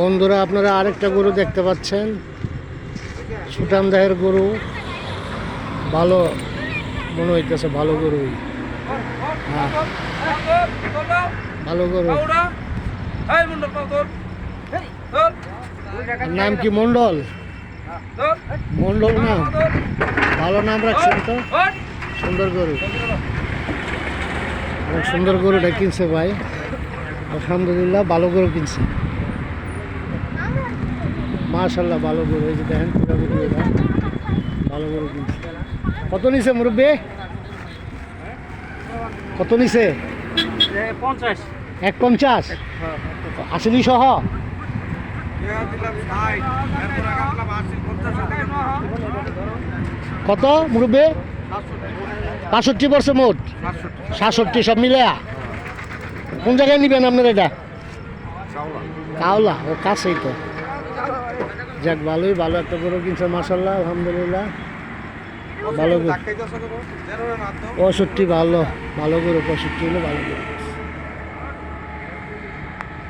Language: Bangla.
বন্ধুরা, আপনারা আরেকটা গরু দেখতে পাচ্ছেন। সুটাম দেহের গরু। ভালো, মনে হইতেছে ভালো গরু। হ্যাঁ। ভালো গরু। নাম কি মন্ডল? মন্ডল না ভালো নাম রাখছেন তো? সুন্দর গরু। সুন্দর গরুটা কিনছে ভাই। আলহামদুলিল্লাহ, ভালো গরু কিনছে। মাশাল্লাহ ভালো গরু এই যে দেখেন পুরো গরুটা ভালো গরু কিনছে কত নিছে মুরব্বী? কত নিছে? পঞ্চাশ। এক পঞ্চাশ? আসলি সহ? কত মুরব্বী? পাঁষট্টি বর্ষ মোট। সাতষট্টি সব মিলে কোন জায়গায় নিবেন আপনার এটা? কাওলা ও কাছেই তো। যাক ভালোই ভালো একটা গরু কিনছে মাসাল্লাহ আলহামদুলিল্লাহ ভালো গরু পঁয়ষট্টি ভালো ভালো গরু পঁয়ষট্টি হলো ভালো গরু